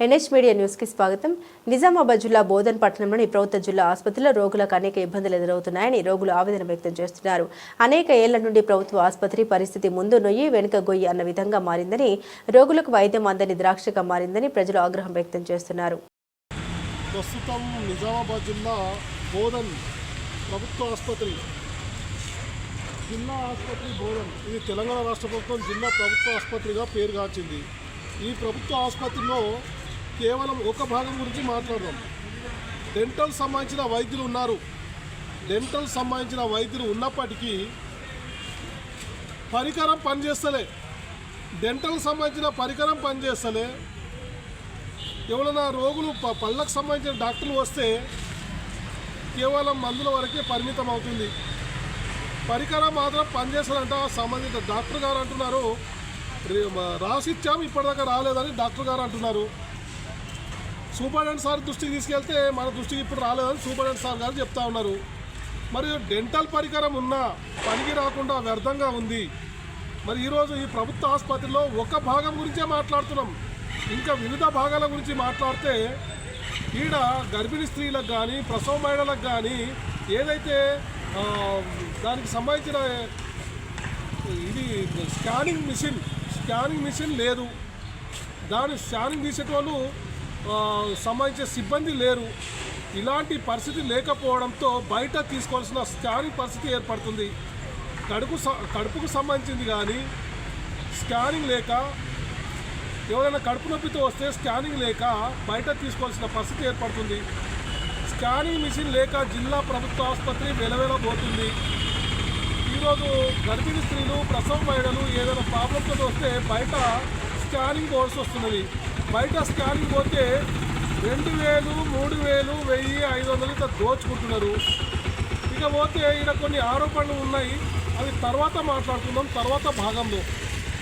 NH media న్యూస్కి స్వాగతం. నిజామాబాద్ జిల్లా బోధన్ పట్టణంలోని ప్రభుత్వ జిల్లా ఆసుపత్రిలో రోగులకు అనేక ఇబ్బందులు ఎదురవుతున్నాయని రోగులు ఆవేదన వ్యక్తం చేస్తున్నారు. అనేక ఏళ్ళ నుండి ప్రభుత్వ ఆసుపత్రి పరిస్థితి ముందు నొయ్యి వెనుక గొయ్యి అన్న విధంగా మారిందని రోగులకు వైద్యం అందని ద్రాక్షగా మారిందని ప్రజలు ఆగ్రహం వ్యక్తం చేస్తున్నారు. ప్రస్తుతం నిజామాబాద్ జిల్లా బోధన్ ప్రభుత్వ ఆసుపత్రి జిల్లా ఆసుపత్రి బోధన్ ఇది తెలంగాణ రాష్ట్ర ప్రభుత్వం జిల్లా ప్రభుత్వ ఆసుపత్రిగా పేరుగాచింది ఈ ప్రభుత్వ ఆసుపత్రిలో కేవలం ఒక భాగం గురించి మాట్లాడదాం. డెంటల్ సంబంధించిన వైద్యులు ఉన్నారు. డెంటల్ సంబంధించిన వైద్యులు ఉన్నప్పటికీ పరికరం పనిచేస్తలే. డెంటల్ సంబంధించిన పరికరం పనిచేస్తలే. ఎవరైనా రోగులు ప- పళ్ళకు సంబంధించిన డాక్టర్లు వస్తే కేవలం మందుల వరకే పరిమితం అవుతుంది. పరికరం మాత్రం పనిచేస్తారంట సంబంధిత డాక్టర్ గారు అంటున్నారు. రే- రాసిచ్చాం ఇప్పటిదాకా రాలేదని డాక్టర్ గారు అంటున్నారు. సూపరింటెండెంట్ సార్ దృష్టికి తీసుకెళ్తే మన దృష్టికి ఇప్పుడు రాలేదని సూపరింటెండెంట్ సార్ గారు చెప్తా ఉన్నారు. మరి డెంటల్ పరికరం ఉన్నా పనికి రాకుండా వ్యర్థంగా ఉంది. మరి ఈరోజు ఈ ప్రభుత్వ ఆసుపత్రిలో ఒక భాగం గురించే మాట్లాడుతున్నాం. ఇంకా వివిధ భాగాల గురించి మాట్లాడితే ఈడ గర్భిణీ స్త్రీలకు కానీ ప్రసవ మహిళలకు కానీ ఏదైతే దానికి సంబంధించిన ఇది స్కానింగ్ మిషన్ స్కానింగ్ మిషన్ లేదు. దాని స్కానింగ్ తీసేటోళ్ళు సంబంధించిన సిబ్బంది లేరు. ఇలాంటి పరిస్థితి లేకపోవడంతో బయట తీసుకోవాల్సిన స్కానింగ్ పరిస్థితి ఏర్పడుతుంది. కడుపు స- కడుపుకు సంబంధించింది కానీ స్కానింగ్ లేక ఎవరైనా కడుపు నొప్పితో వస్తే స్కానింగ్ లేక బయట తీసుకోవాల్సిన పరిస్థితి ఏర్పడుతుంది. స్కానింగ్ మిషన్ లేక జిల్లా ప్రభుత్వ ఆసుపత్రి వెలవెలబోతుంది. ఈరోజు గర్భిణీ స్త్రీలు ప్రసవ మహిళలు ఏదైనా ప్రాబ్లంతో వస్తే బయట స్కానింగ్ కోర్స్ వస్తున్నది. బయట స్కానింగ్ పోతే రెండు వేలు మూడు వేలు వెయ్యి ఐదు వందలు ఇట్లా దోచుకుంటున్నారు. ఇక పోతే ఈడ కొన్ని ఆరోపణలు ఉన్నాయి. అవి తర్వాత మాట్లాడుకుందాం తర్వాత భాగంలో.